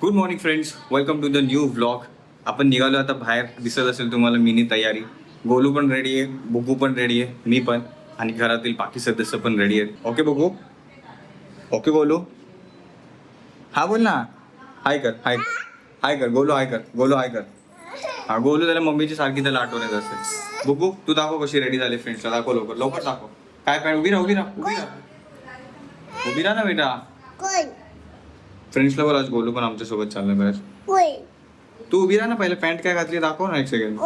Good morning friends welcome to the new vlog आपण निघालो आता बाहेर. दिसत असेल तुम्हाला मिनी तयारी. गोलू पण रेडी आहे बुगू पण रेडी आहे मी पण. आणि घरातील बाकी सदस्य पण रेडी आहेत. ओके बघू ओके गोलू? हा बोल ना. हाय कर हाय हाय कर गोलू हाय कर. गोलू हाय कर. हा गोलू त्याला मम्मीची सारखी त्याला आठवण येत असेल बुगू तू दाखव कशी रेडी झाली फ्रेंड्सला दाखव लवकर. लवकर दाखव. काय काय? उभी राहा उभी राहा उभी राहा. उभी राहा ना बेटा. फ्रेंड्सला बोल आज गोलू पण आमच्यासोबत चाललं बरं तू उभी राहा ना पहिले पॅन्ट काय घातली दाखव ना एक सेकंड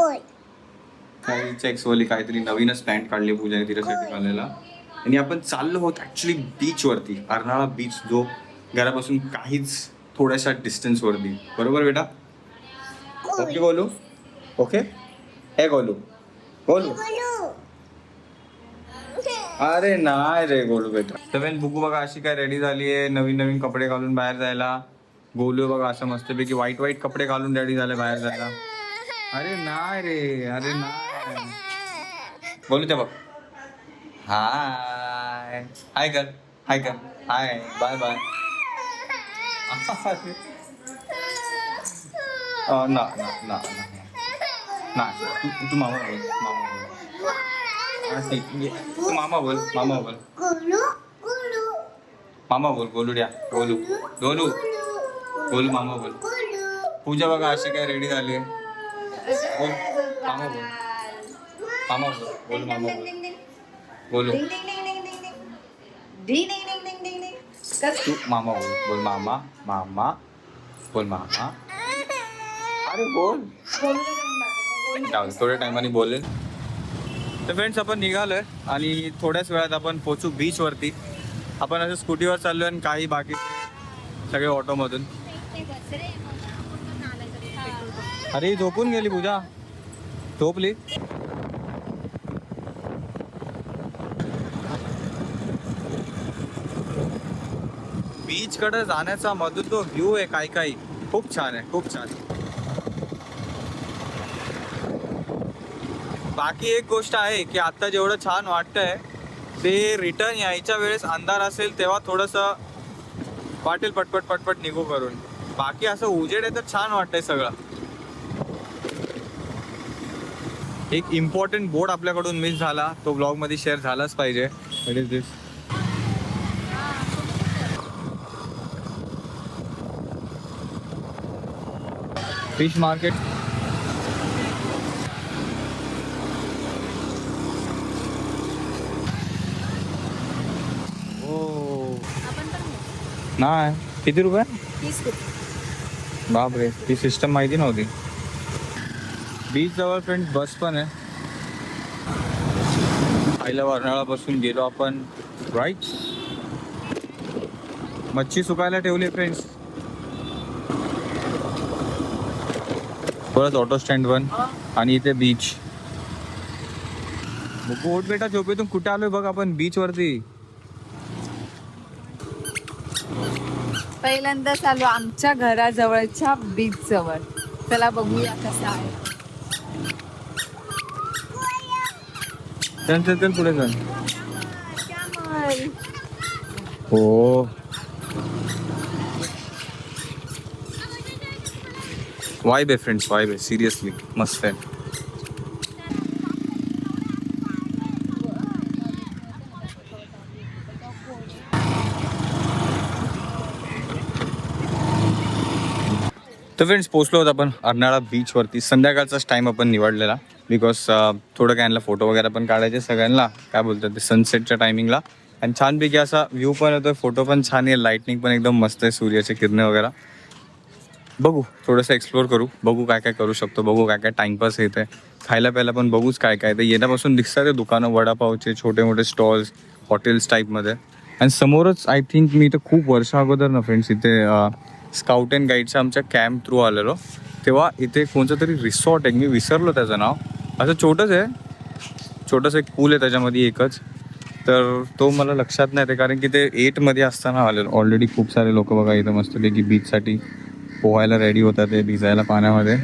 काही चेक्स वाली काहीतरी नवीनच पॅन्ट काढली पूजाने तिच्यासाठी घालायला. आणि आपण चाललो आहोत ऍक्च्युली बीच वरती अर्नाळा बीच जो घरापासून काहीच थोड्याशा डिस्टन्स वरती. बरोबर बेटा? ओके गोलू? ओके? हे गोलू. गोलू. बोलू अरे नाही रे गोलू बेटा. तर बेन बुकू बघा अशी काय रेडी झाली आहे. नवीन नवीन कपडे घालून बाहेर जायला. गोलू बघा असं मस्तपैकी वाईट वाईट कपडे घालून रेडी झाले बाहेर जायला. अरे नाही रे अरे नाही. बोलू ते बघ. हाय हाय कर हाय कर हाय बाय बाय ना ना ना ना तू तू मामा बोल मामा बोल. हा, ठीक. तू मामा बोल मामा बोल. गोलू गोलू. मामा बोल गोलुड्या गोलू गोलू गोलू. मामा बोल. गोलू. पूजा बघा अशी काय रेडी झाली बोल मामा बोल. मामा बोल बोल मामा बोल. बोलू. तू मामा बोल बोल मामा मामा बोल मामा. अरे बोल. जाऊ दे, थोड्या टायमाने बोलेल. तर फ्रेंड्स आपण निघालोय आणि थोड्याच वेळात आपण पोचू बीच वरती. आपण असं स्कूटीवर चाललोय आणि काही बाकी सगळे ऑटोमधून अरे झोपून गेली पूजा. झोपली? बीच कडे जाण्याचा मधून तो व्ह्यू आहे काही काही खूप छान आहे खूप छान. बाकी एक गोष्ट आहे की आता जेवढं छान वाटतंय ते रिटर्न यायच्या वेळेस अंधार असेल तेव्हा थोडस वाटेल पटपट पटपट निघू करून. बाकी असं उजेड आहे तर छान वाटतंय सगळं. एक इम्पॉर्टंट बोर्ड आपल्याकडून मिस झाला. तो ब्लॉगमध्ये शेअर झालाच पाहिजे. It is this fish market नाही किती रुपये बापरे ती सिस्टम माहिती नव्हती बीच जवळ फ्रेंड बस पण आहे पहिल्या वर्णाळापासून गेलो आपण. राईट मच्छी सुकायला ठेवली फ्रेंड्स परत ऑटो स्टँड वन आणि इथे बीच कोट बेटा झोपेतून कुठे आलोय बघ आपण? बीच वरती. पहिल्यांदा चालू आमच्या घराजवळच्या बीच जवळ. चला बघूया कसं आहे. चल चल चल पुढे चल. हो. वाय बे फ्रेंड्स वाय बे सिरियसली मस्त आहे तर फ्रेंड्स पोचलो होतो आपण अर्नाळा बीचवरती संध्याकाळचाच टाईम आपण निवडलेला. बिकॉज थोडं काय फोटो वगैरे पण काढायचे सगळ्यांना. काय बोलतात ते सनसेटच्या टायमिंगला आणि छानपैकी असा व्ह्यू पण येतोय फोटो पण छान आहे. लाईटनिंग पण एकदम मस्त आहे सूर्याचे किरणे वगैरे. बघू थोडंसं एक्सप्लोअर करू. बघू काय काय करू शकतो बघू काय काय टाइमपास येते आहे खायला प्यायला पण बघूच काय काय ते येण्यापासून दिसतात ते दुकानं वडापावचे छोटे मोठे स्टॉल्स हॉटेल्स टाईपमध्ये आणि समोरच आय थिंक मी इथं खूप वर्षा अगोदर ना फ्रेंड्स इथे स्काउट अँड गाईडचा आमच्या कॅम्प थ्रू आलेलो. तेव्हा इथे कोणतं तरी रिसॉर्ट आहे मी विसरलो त्याचं नाव. असं छोटंच आहे. छोटंसं एक पूल आहे त्याच्यामध्ये एकच. तर तो मला लक्षात नाही ते कारण की ते एटमध्ये असताना आलेलो. ऑलरेडी खूप सारे लोक बघा इथं मस्तपैकी बीचसाठी पोहायला रेडी होतात ते भिजायला पाण्यामध्ये.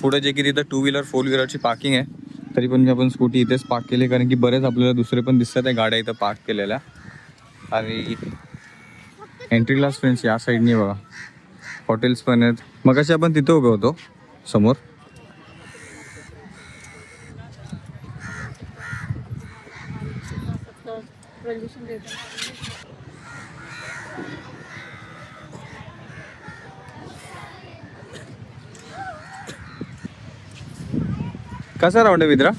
पुढे जे की तिथं टू व्हीलर फोर व्हीलरची पार्किंग आहे. तरी पण मी आपण स्कूटी इथेच पार्क केली कारण की बरेच आपल्याला दुसरे पण दिसतात आहे गाड्या इथं पार्क केलेल्या. आणि एंट्री क्लास फ्रेंड्स या साईडनी बघा. हॉटेल्स पण आहेत. मग कसे आपण तिथे उभे होतो समोर. कसा राऊंड आहे मित्रा?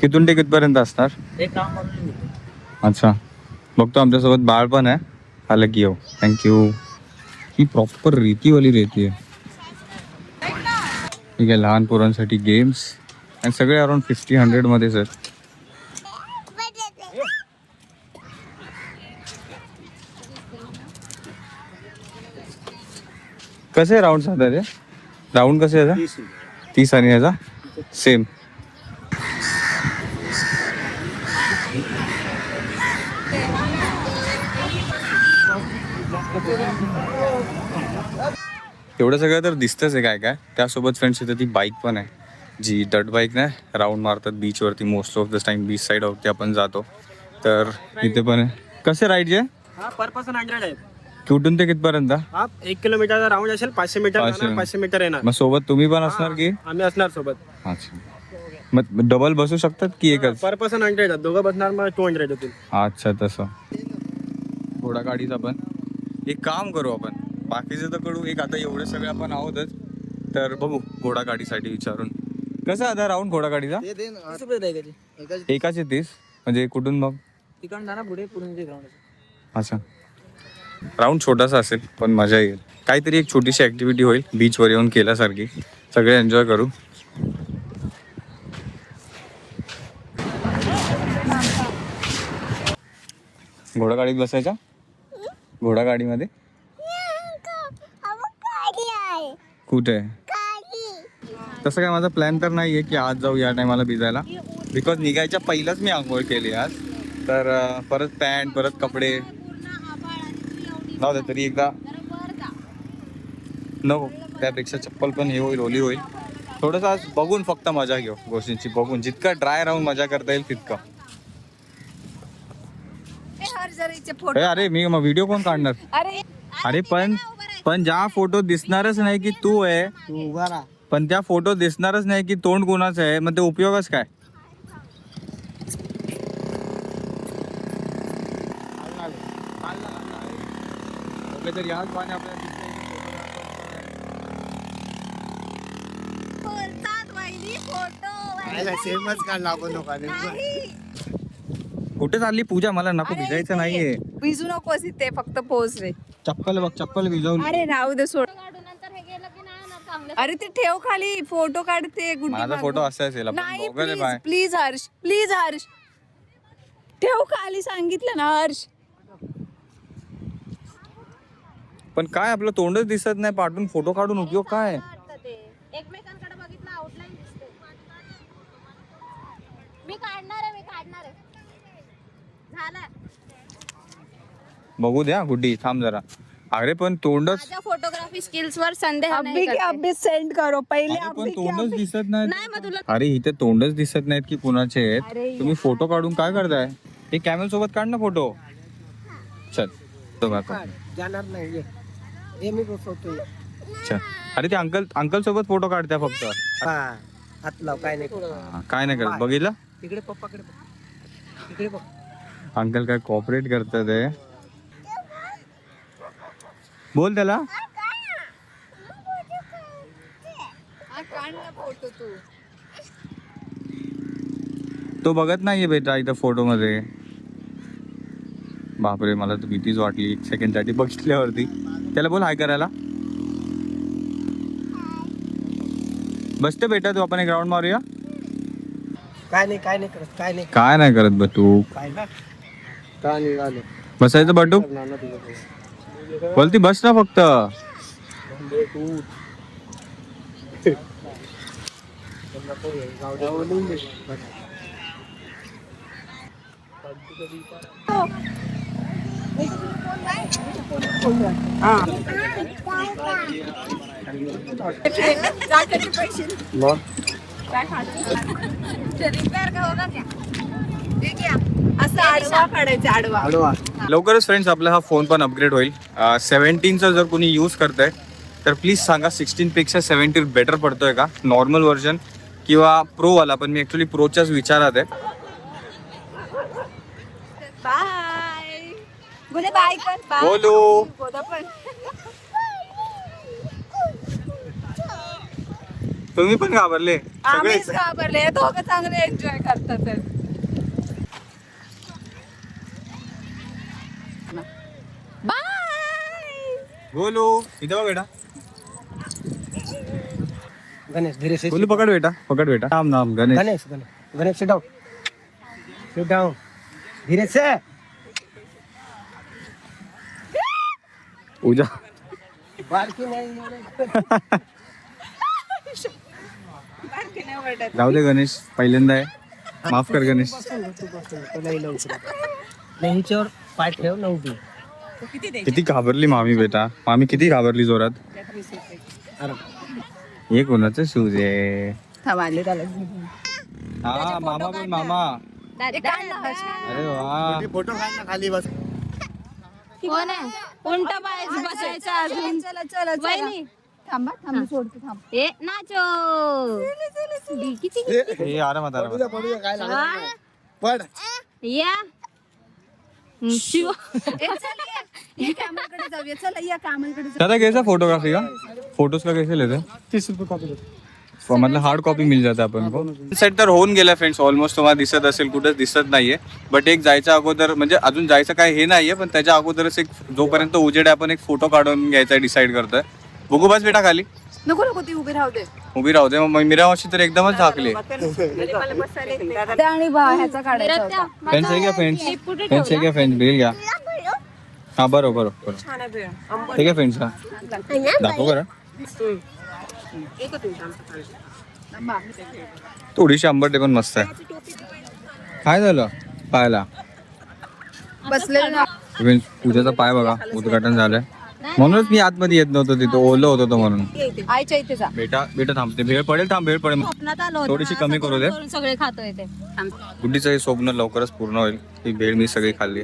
कितून ते कितपर्यंत असणार? एक काम करून अच्छा. बघतो आमच्यासोबत बाळ पण आहे. आलं की येऊ थँक्यू ही प्रॉपर रेतीवाली रेती आहे. ठीक आहे लहान पोरांसाठी गेम्स आणि सगळे अराउंड फिफ्टी हंड्रेडमध्येच आहेत कसे राऊंड साधा रे राऊंड कसे याचा तीस. आणि याचा सेम एवढं सगळं तर दिसतंच आहे काय काय. त्यासोबत फ्रेंड्स इथं ती बाईक पण आहे. जी डट बाईक नाही राऊंड मारतात बीचवरती most of the time beach side वरती आपण जातो. तर इथे पण आहे. कसे राईड जे हा पर पर्सन हंड्रेड आहे कुठून ते कितपर्यंत? हा एक किलोमीटरचा राऊंड असेल पाचशे मीटर पाचशे. मीटर येणार. मग सोबत तुम्ही पण असणार की? आम्ही असणार सोबत. अच्छा. मग डबल बसू शकतात की एकच? पर पर्सन हंड्रेड दोघं बसणार मग टू हंड्रेड होतील. अच्छा तसं. घोडा गाडीच आपण. एक काम करू आपण. बाकीचं तर करू. एक आता एवढे सगळे आपण आहोतच. तर बघू घोडा गाडीसाठी विचारून. कसं आहे आता राऊंड घोडा गाडीचा एकाचे तीस. म्हणजे कुठून मग? तिकडून जाणार पुढे पुढून ग्राउंड अच्छा. राऊंड छोटासा असेल पण मजा येईल. काहीतरी एक छोटीशी ऍक्टिव्हिटी होईल बीचवर येऊन केल्यासारखी. सगळे एन्जॉय करू. घोडागाडीत बसायचा घोडागाडीमध्ये? कुठे? तसं काय माझा प्लॅन तर नाही आहे की आज जाऊ या टायमाला भिजायला. बिकॉज निघायच्या पहिलाच मी आंघोळ केली आज. तर परत पॅन्ट परत कपडे. जाऊ दे तरी एकदा. नको. त्यापेक्षा चप्पल पण हे होईल ओली होईल. थोडंसं आज बघून फक्त मजा घेऊ गोष्टींची बघून. जितकं ड्राय राहून मजा करता येईल तितकं. फोटो ए, अरे मी मग व्हिडिओ कोण काढणार? अरे अरे पण पण ज्या फोटो दिसणारच नाही की तू आहे तू उभा राहा. पण त्या फोटो दिसणारच नाही की तोंड कोणाचं आहे मग ते उपयोगच काय? तर याच पाणी आपल्याला सेमच काढला आपण लोकांनी कुठे चालली पूजा? मला नको अरे भिजायचं नाहीये. भिजू नकोस इथे फक्त पोच रे. चप्पल बघ चप्पल भिजवली अरे राहू दे सोड. अरे ते ठेव खाली फोटो काढते माझा. फोटो असा असेल आपण नाही बघत आहे प्लीज हर्ष प्लीज हर्ष. ठेव खाली सांगितलं ना हर्ष. पण काय आपलं तोंडच दिसत नाही पाठवून फोटो काढून उपयोग काय? एकमेकांकडे बघितलं आउटलाईन दिसते मी काढणार बघू द्या गुड्डी थांब जरा. अरे पण तोंडच माझ्या फोटोग्राफी स्किल्स वर संदेह अभी नाही के करते. अभी सेंड करो पहिले अरे पण अभी के तोंडच अभी- दिसत नाही नाही मग तुला अरे इथे तोंडच दिसत नाहीत की कुणाचे आहेत. तुम्ही फोटो काढून काय करताय? हे कॅमेल सोबत काढ ना फोटो चल तो. जाणार नाही ये. ये मी बसवतो चल. अरे ते अंकल अंकल सोबत फोटो काढत्या फक्त. हात लाव काय नाही. हा, काय नाही करत. बघितलं? तिकडे पप्पाकडे बघ. तिकडे बघ. अंकल काय कॉपरेट करतात आहे बोल त्याला. तू बघत नाहीये बेटा इथं फोटो मध्ये बापरे मला तर भीतीच वाटली. एक सेकंडसाठी बघितल्यावरती. त्याला बोल हाय करायला. बसते बेटा तू आपण एक राऊंड मारूया. काय नाही काय नाही करत काय नाही काय नाही करत बा तू. काय ना? बसायचं बटू? तुझं बोलती बस ना फक्त। पैसे असं आडवा काढायचं आडवा. लवकरच फ्रेंड्स आपला हा फोन पण अपग्रेड होईल. सेव्हन्टीनचा जर कोणी यूज करतंय तर प्लीज सांगा सिक्स्टीन पेक्षा सेव्हन्टीन बेटर पडतोय का? नॉर्मल व्हर्जन किंवा प्रोवाला पण मी ॲक्च्युली प्रोच्याच विचारात आहे. बाय गुन्हे बाय कर. बाय बोलो. बोला पण. तुम्ही पण घाबरले. आम्हीच सगळेच घाबरले. दोघं चांगले एन्जॉय करतात आहेत. बाय बोलो. इथे बघ बेटा. गणेश धीरे से बोलू पकड बेटा पकड बेटा. नाम नाम Ganesh. Ganesh Ganesh. Ganesh sit down. Sit down. धीरे से. पूजा बारकी नाही. जाऊ दे गणेश पहिल्यांदा आहे. माफ कर गणेश. नाही हिच्यावर पाय ठेव ना उभी. तू किती घाबरली मामी बेटा? मामी किती घाबरली जोरात? अरे हे कोणाचं शूज आहे हा मामा पण मामा. अरे वा. फोटो काढ ना खाली बस. कोण आहे? उलटा पाय बसायचा अजून. चला चला वहिनी. थांबा थांब सोडते थांब. ए नाचो. किती हे आरामात आरामात. पड. या. शिव. ए, चल ये. ये कामाकडे जाऊया. चला या कामाकडे जाऊ दादा कैसा फोटोग्राफी का? फोटोज का कैसे लेते? तीस रुपये कॉपी मतलब हार्ड कॉपी मिल जाते आपण. को सेट तर होऊन गेला फ्रेंड्स ऑलमोस्ट तुम्हाला दिसत असेल कुठेच दिसत नाहीये. बट एक जायच्या अगोदर म्हणजे अजून जायचं काय हे नाहीये पण त्याच्या अगोदरच एक जोपर्यंत उजेड आहे आपण एक फोटो काढून घ्यायचा डिसाईड करतोय. बघू बस बेटा खाली. नको नको ती उभी राहू दे उभी राहू दे मग मीरा मावशी तर एकदमच झाकले आणि बा ह्याचा काढायचा. फ्रेंड्स आहे क्या फ्रेंड्स फ्रेंड्स आहे क्या फ्रेंड्स बिल घ्या हा बरोबर बरोबर ठीक आहे फ्रेंड्स हा दाखव बरं थोडीशी आंबट आहे पण मस्त आहे काय झालं पायाला बसले पूजाचा पाय बघा उद्घाटन झालंय म्हणूनच मी आतमध्ये येत नव्हतो तिथं. ओलं होतं तो म्हणून. आईच्या इथे जा. बेटा बेटा थांबते भेळ पडेल थांब भेळ पडेल. स्वप्नात आलो होतो. थोडीशी कमी करू दे. करून सगळे खातोय ते गुड्डीचं हे स्वप्न लवकरच पूर्ण होईल. ही भेळ मी सगळी खाल्ली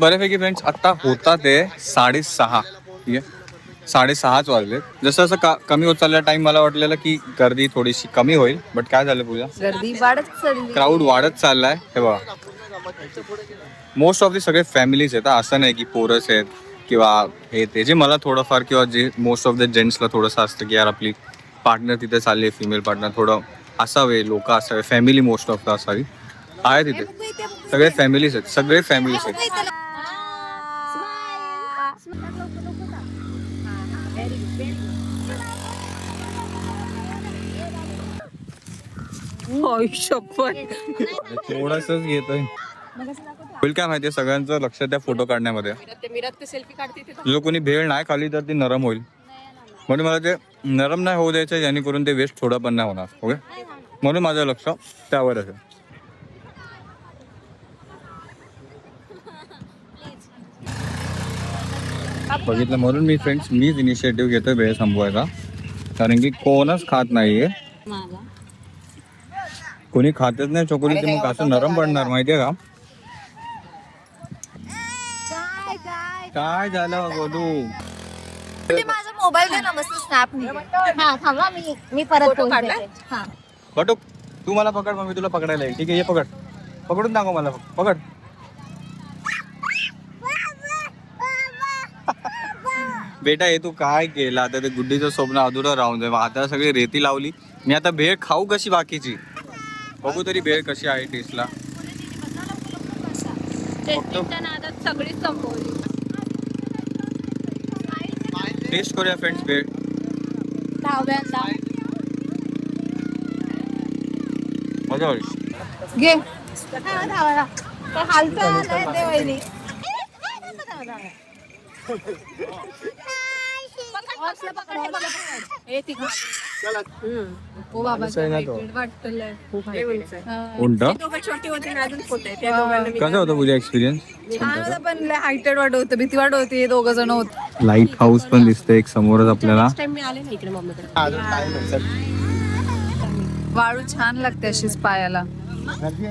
बऱ्यापैकी फ्रेंड्स आता होता ते साडेसहा. ठीक आहे? साडेसहाच वाजले. जसं असं का कमी होत चाललं टाइम मला वाटलेलं की गर्दी थोडीशी कमी होईल. बट काय झालं पूजा? गर्दी वाढत चालली. क्राऊड वाढत चाललाय. हे बघा. मोस्ट ऑफ दी सगळे फॅमिलीज आहेत हा. असं नाही की पोरस आहेत. किंवा हे ते जे मला थोडंफार किंवा जे मोस्ट ऑफ द जेंट्सला थोडंसं असतं की यार आपली पार्टनर तिथे चालली आहे फिमेल पार्टनर थोडं असावे लोक असावे फॅमिली मोस्ट ऑफ द असावी. आहे तिथे. सगळे फॅमिलीज आहेत सगळे फॅमिलीज आहेत. थोडस घेतोय. होईल काय माहितीये सगळ्यांचं लक्ष त्या फोटो काढण्यामध्ये. जो कोणी भेळ नाही खाली तर ती नरम होईल. म्हणून मला ते नरम नाही होऊ द्यायचं जेणेकरून ते वेस्ट थोडं पण नाही होणार ओके म्हणून माझं लक्ष त्यावर असेल. बघितलं म्हणून मी फ्रेंड्स मीच इनिशिएटिव्ह घेतोय वेळ संपवायचा कारण की कोणच खात नाहीये. कोणी खातच नाही चोकोली ते मग असं नरम पडणार माहितीये का काय काय झालं बोलू? माझा मोबाईल दे ना मस्त स्नॅप हा थांबा मी मी परत. हा. बटू तू मला पकड मग मी तुला पकडायला येईल. ठीक आहे ये पकड. पकडून दाखव मला. पकड. बेटा हे तू काय केलं? आता ते गुड्डीचं स्वप्न अधुरं राहून जाईल. आता सगळी रेती लावली. मी आता भेळ खाऊ कशी बाकीची? बघू तरी भेळ कशी आहे टेस्टला सगळीच संपवली. टेस्ट करूया फ्रेंड्स भेळ दहाव्यांदा मजा होईल घे हालतं मी- कसं होतं तुझ्या एक्सपिरियन्स पण हायटेड वाट होतं भीती वाट होती हे दोघं जण होत. लाइट हाऊस पण दिसतंय एक समोरच आपल्याला. वाळू छान लागते अशीच पायाला.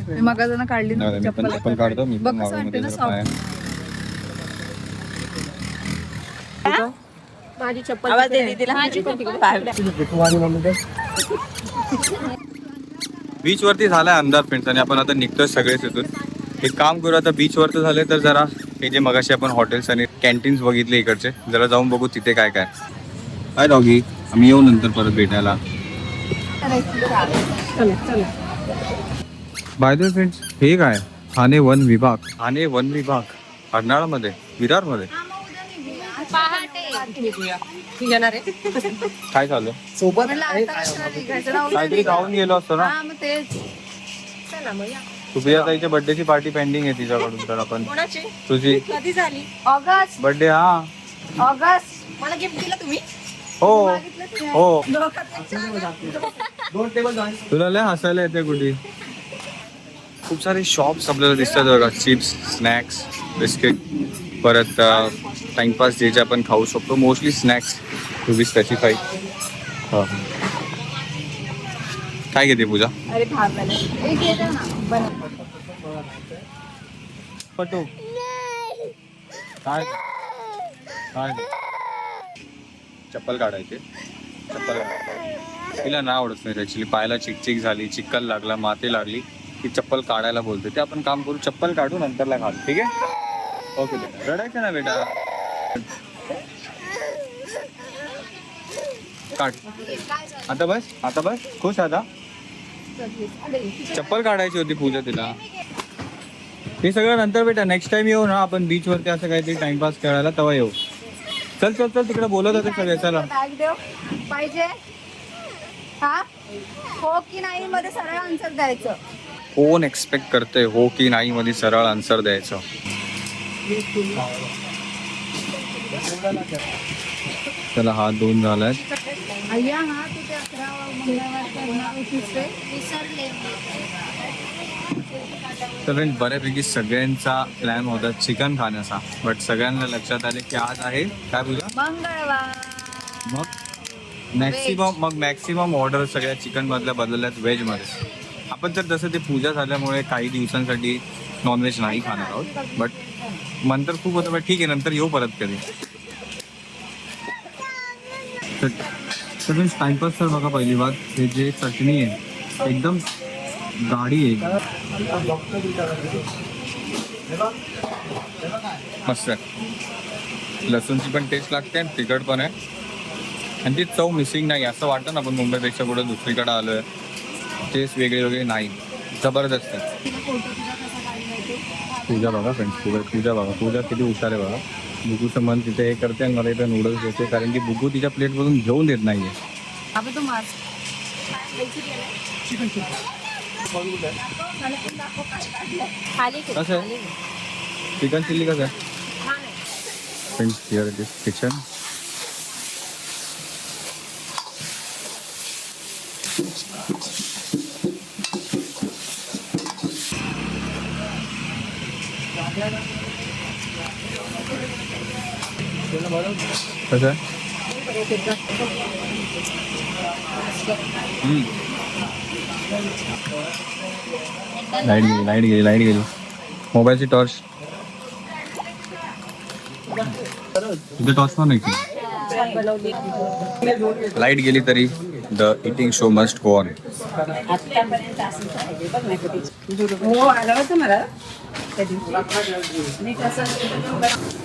मी मग जण काढली ना नाही, मी पण चप्पल काढतो मी बघ पण कसं वाटतं मागवमध्ये ना soft. माझी चप्पल आवाज दे तिला बीच वरती झालाय अंधार फ्रेंड्स आणि आपण आता निघतोय सगळेच इथून. एक काम करू आता बीच वरती झाले तर जरा हे जे मगाशी आपण हॉटेल्स आणि कॅन्टीन्स बघितले इकडचे जरा जाऊन बघू तिथे काय काय. काय डॉगी आम्ही येऊ नंतर परत भेटायला. बाय द फ्रेंड्स हे काय? ठाणे वन विभाग. ठाणे वन विभाग. अर्नाळामध्ये विरारमध्ये. येणार आहे? काय झालं? सोबत म्हणलं आता कशाला निघायचं. काहीतरी खाऊन गेलो असतो ना. हा मग तेच. सुप्रिया ताईच्या बर्थडेची पार्टी पेंडिंग आहे तिच्याकडून तर आपण. कोणाची? तुझी. कधी झाली? ऑगस्ट. बर्थडे हा. ऑगस्ट. मला गिफ्ट दिलं तुम्ही? हो. हो. तुला लय हसायला येते कुठे? खूप सारे शॉप्स आपल्याला दिसतात बघा. चिप्स स्नॅक्स बिस्किट परत टाइमपास जे जे आपण खाऊ शकतो mostly snacks to be specified काय घेते पूजा? पटू. काय? काय? चप्पल काढायचे. चप्पल तिला ना आवडत नाही ऍक्च्युली पायाला चिकचिक झाली चिक्कल लागला माती लागली ती चप्पल काढायला बोलते. ते आपण काम करू चप्पल काढू नंतरला घाल ठीक आहे? ओके बेटा रडायचं ना बेटा. काढ. आता बस आता बस. खुश आता. चप्पल काढायची होती पूजा तिला. हे सगळं नंतर बेटा नेक्स्ट टाइम येऊ ना आपण बीच वरती असं काहीतरी टाइमपास करायला तेव्हा येऊ. चल चल चल तिकडे बोलत होते सगळे चला. पाहिजे? हा? हो की नाही मध्ये सरळ आन्सर द्यायचं. कोण एक्सपेक्ट करते हो की नाही मध्ये सरळ आन्सर द्यायचं? चला हा दोन झालाय. हा तर फ्रेंड बऱ्यापैकी सगळ्यांचा प्लॅन होता चिकन खाण्याचा. बट सगळ्यांना लक्षात आले की आज आहे काय पूजा मग मॅक्सिमम मग मॅक्सिमम ऑर्डर सगळ्या चिकन मधल्या बदलल्यात व्हेजमध्ये आपण तर तसं ते पूजा झाल्यामुळे काही दिवसांसाठी नॉनव्हेज नाही खाणार आहोत. बट नंतर खूप होतं ठीक आहे नंतर येऊ परत कधी. तर टाइमपास सर बघा पहिली बात. हे जे चटणी आहे एकदम गाडी आहे. मस्त लसूणची पण टेस्ट लागते आणि तिखट पण आहे. आणि ती चव मिसिंग नाही असं वाटतं ना आपण मुंबईपेक्षा कुठं दुसरीकडे आलोय. टेस्ट वेगळी वेगळी नाही. जबरदस्त आहे. पूजा बघा फ्रेंड्स पूजा पूजा बघा पूजा किती हुशार आहे बघा. बुगूचं मन तिथे हे करते आणि मला इथं नूडल्स देते कारण की बुगू तिच्या प्लेटमधून घेऊन देत नाहीये. खाली कसं आहे? चिकन चिल्ली कसं आहे? Friends here it is kitchen कसं? आहे लाइट गेली लाइट गेली लाइट गेली. मोबाईलची टॉर्च. तिथे टॉर्च पण नाही लाइट गेली तरी the eating show must go on. आतापर्यंत असं पाहिजे बघ ना कधी हो आलं होतं मला कधी आणि कसं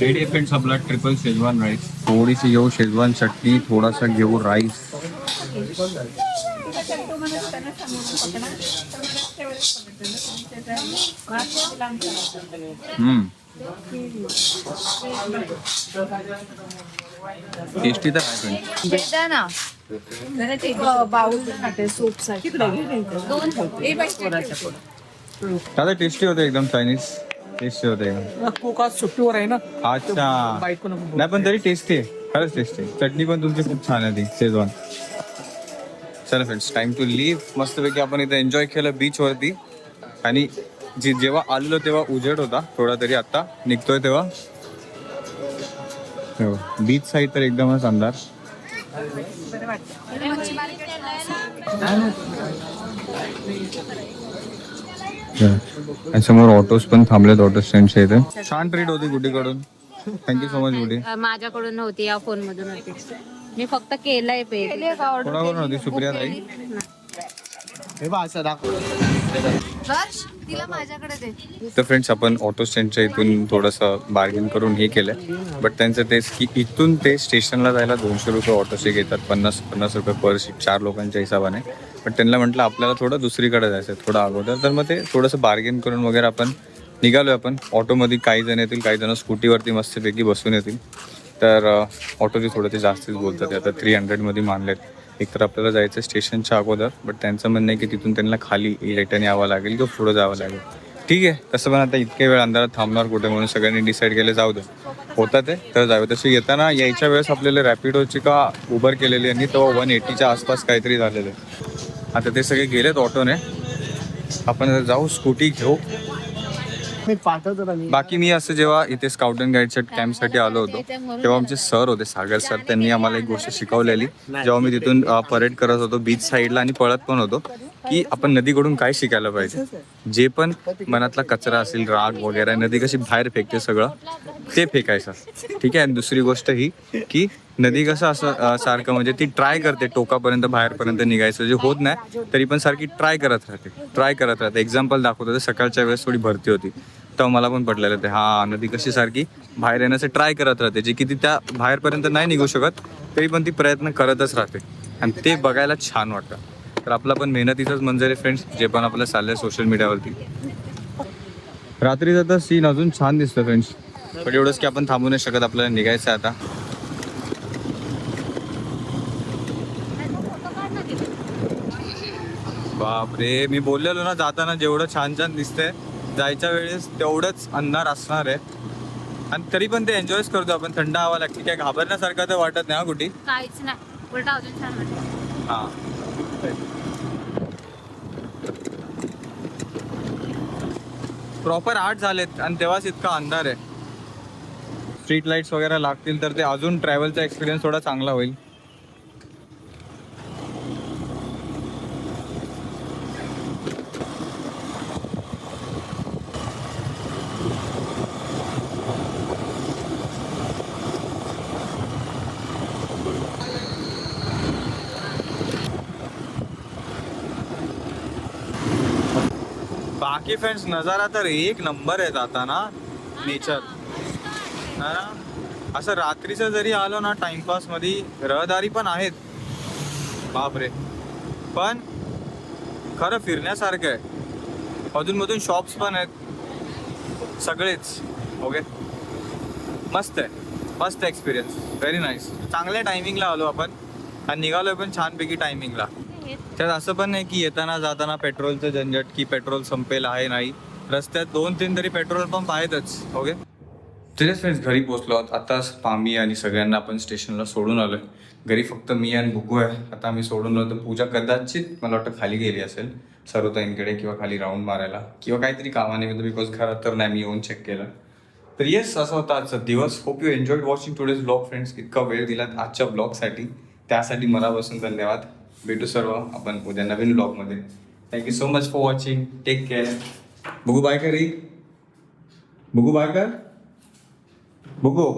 Ready friends आपला ट्रिपल शेजवान राईस थोडीशी घेऊ शेजवान चटणी थोडासा घेऊ राईस हम्म. टेस्टी तर सूपसाठी दोन ए बाई ठेव. दादा टेस्टी होते एकदम चायनीज टेस्टी होते एकदम. कोक आज सुट्टीवर आहे ना? अच्छा. बायको नको नाही पण तरी टेस्टी आहे. खरंच टेस्टी आहे. चटणी पण तुमची खूप छान आहे ती शेजवान चला फ्रेंड्स टाइम टू लिव्ह मस्तपैकी आपण इथं एन्जॉय केलं बीच वरती. आणि जे जेव्हा आलेलो तेव्हा उजेड होता. थोडा तरी आता निघतोय तेव्हा. बीच साईड तर एकदमच अंधार. आणि समोर ऑटोज पण थांबलेत ऑटो स्टँडच्या इथे छान ट्रीट होती गुडीकडून. Thank you so much Gudi. माझ्याकडून नव्हती या फोन मधून होती. मी फक्त केलंय पे? कोणाकडून होती? सुप्रिया ताई? हे बा असं दाखव. हर्ष तिला माझ्याकडे दे. तर फ्रेंड्स आपण ऑटो स्टँडच्या इथून थोडंसं बार्गेन करून हे केलं. बट त्यांचं तेच की इथून ते स्टेशनला जायला दोनशे रुपये ऑटोचे घेतात. पन्नास पन्नास रुपये पर सीट चार लोकांच्या हिशोबाने. पण त्यांना म्हटलं आपल्याला थोडं दुसरीकडे जायचं आहे थोडं अगोदर. तर मग ते थोडंसं बार्गेन करून वगैरे आपण निघालो आपण. ऑटोमध्ये काही जण येतील काही जण स्कूटीवरती मस्तपैकी बसून येतील. तर ऑटोचे थोडं ते जास्तीच बोलतात. ते आता थ्री हंड्रेडमध्ये मानलेत. एक तर आपल्याला जायचं स्टेशनच्या अगोदर बट त्यांचं म्हणणं आहे की तिथून त्यांना खाली रिटर्न यावं लागेल किंवा पुढं जावं लागेल. ठीक आहे तसं पण आता इतके वेळ अंधारात थांबणार कुठे म्हणून सगळ्यांनी डिसाईड केलं जाऊ दे. होतं ते तर जावे तसे येताना यायच्या वेळेस आपल्याला रॅपिडोची का उबर केलेली आणि तेव्हा वन एटीच्या आसपास काहीतरी झालेलं आहे. आता ते सगळे गेलेत ऑटोने आपण जाऊ स्कूटी घेऊ. मी पाठवतो ना मी. बाकी मी असं जेव्हा इथे स्काउट अँड गाईडच्या कॅम्पसाठी आलो होतो तेव्हा आमचे सर होते सागर सर त्यांनी आम्हाला एक गोष्ट शिकवलेली. जेव्हा मी तिथून परेड करत होतो बीच साईडला आणि पळत पण होतो की आपण नदीकडून काय शिकायला पाहिजे? जे पण मनातला कचरा असेल राग वगैरे नदी कशी बाहेर फेकते सगळं ते फेकायचं. ठीक आहे? आणि दुसरी गोष्ट ही की नदी कसं असं सारखं म्हणजे ती ट्राय करते टोकापर्यंत बाहेरपर्यंत निघायचं. जे होत नाही तरी पण सारखी ट्राय करत राहते. ट्राय करत राहते. एक्झाम्पल दाखवत होते सकाळच्या वेळेस थोडी भरती होती. तेव्हा मला पण पडलेलं ते हा नदी कशी सारखी बाहेर येण्याचं ट्राय करत राहते. जे की ती त्या बाहेरपर्यंत नाही निघू शकत तरी पण ती प्रयत्न करतच राहते. आणि ते बघायला छान वाटतं. तर आपला पण मेहनतीचंच मंजर आहे फ्रेंड्स जे पण आपलं चाललंय सोशल मीडियावरती रात्रीचा तर सीन अजून छान दिसतं फ्रेंड्स पण एवढंच की आपण थांबू नाही शकत आपल्याला निघायचं आहे आता. बापरे मी बोललेलो ना जाताना जेवढं छान छान दिसतंय जायच्या वेळेस तेवढंच अंधार असणार आहे. आणि तरी पण ते एन्जॉयच करतो आपण थंड हवा लागते काय घाबरण्यासारखं तर वाटत नाही हा कुठे? काहीच नाही उलटा अजून छान वाटतं हा. प्रॉपर आठ झालेत आणि तेव्हाच इतका अंधार आहे. स्ट्रीट लाईट्स वगैरे लागतील तर ते अजून ट्रॅव्हलचा एक्सपिरियन्स थोडा चांगला होईल. बाकी फ्रेंड्स नजारा तर एक नंबर आहे आता ना नेचर ना? असं रात्रीचं जरी आलो ना टाइमपासमध्ये रहदारी पण आहेत. बापरे. पण खरं फिरण्यासारखं आहे. अजूनमधून शॉप्स पण आहेत. सगळेच. ओके मस्त आहे. मस्त एक्सपिरियन्स व्हेरी नाईस चांगल्या टायमिंगला आलो आपण. आणि निघालोय पण छानपैकी टायमिंगला त्यात असं पण नाही की येताना जाताना पेट्रोलचं झंझट की पेट्रोल संपेल आहे नाही. रस्त्यात दोन तीन तरी पेट्रोल पंप आहेतच ओके? सिरियस फ्रेंड्स घरी पोहोचलो. आहोत आताच पामी आणि सगळ्यांना आपण स्टेशनला सोडून आलोय. घरी फक्त मी आणि बुगू आहे. आता आम्ही सोडून आलो तर पूजा कदाचित मला वाटतं खाली गेली असेल. सरोताईंकडे किंवा खाली राऊंड मारायला. किंवा काहीतरी कामानिमित्त बिकॉज घरात तर नाही मी येऊन चेक केलं. तर येस असा होता आजचा दिवस. Hope you enjoy watching today's blog friends इतका वेळ दिलात आजच्या ब्लॉगसाठी त्यासाठी मनापासून धन्यवाद. भेटू सर्व. आपण उद्या नवीन ब्लॉगमध्ये thank you so much for watching take care बघू बाय करी बघू बाय कर बघू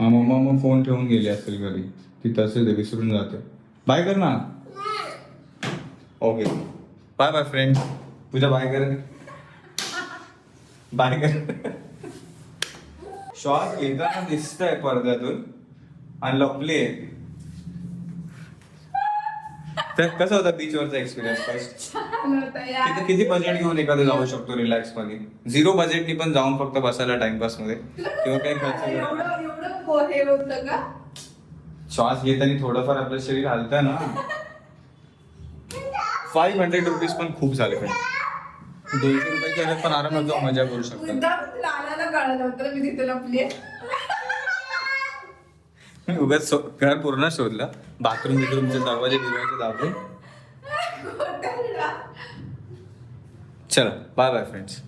हा मम्मा मग फोन ठेवून गेली असेल घरी. ती तसेच आहे, विसरून जाते. बाय कर ना ओके बाय बाय फ्रेंड तुझ्या बाय कर बाय कर श्वास घेताना दिसतंय पडद्यातून आणि लपली आहे तर कसा होता बीच वरचा एक्सपिरियन्स फर्स्ट. किती किती बजेट घेऊन एखादं जाऊ शकतो रिलॅक्समध्ये? झिरो बजेटनी पण जाऊन फक्त बसायला टाइमपासमध्ये. किंवा काही खर्च हे श्वास घेताना थोडंफार आपलं शरीर हलतं ना. फाईव्ह हंड्रेड रुपीज पण खूप झाले पण. दोनशे रुपयाच्या ह्याच्यात पण आरामात जाऊन मजा करू शकता कळलं होतं मी तिथे लपली मी उगाच शो- घर पूर्ण शोधला. बाथरूम बिथरूमचे दरवाजे बिरवाजे दाबून. चला बाय बाय फ्रेंड्स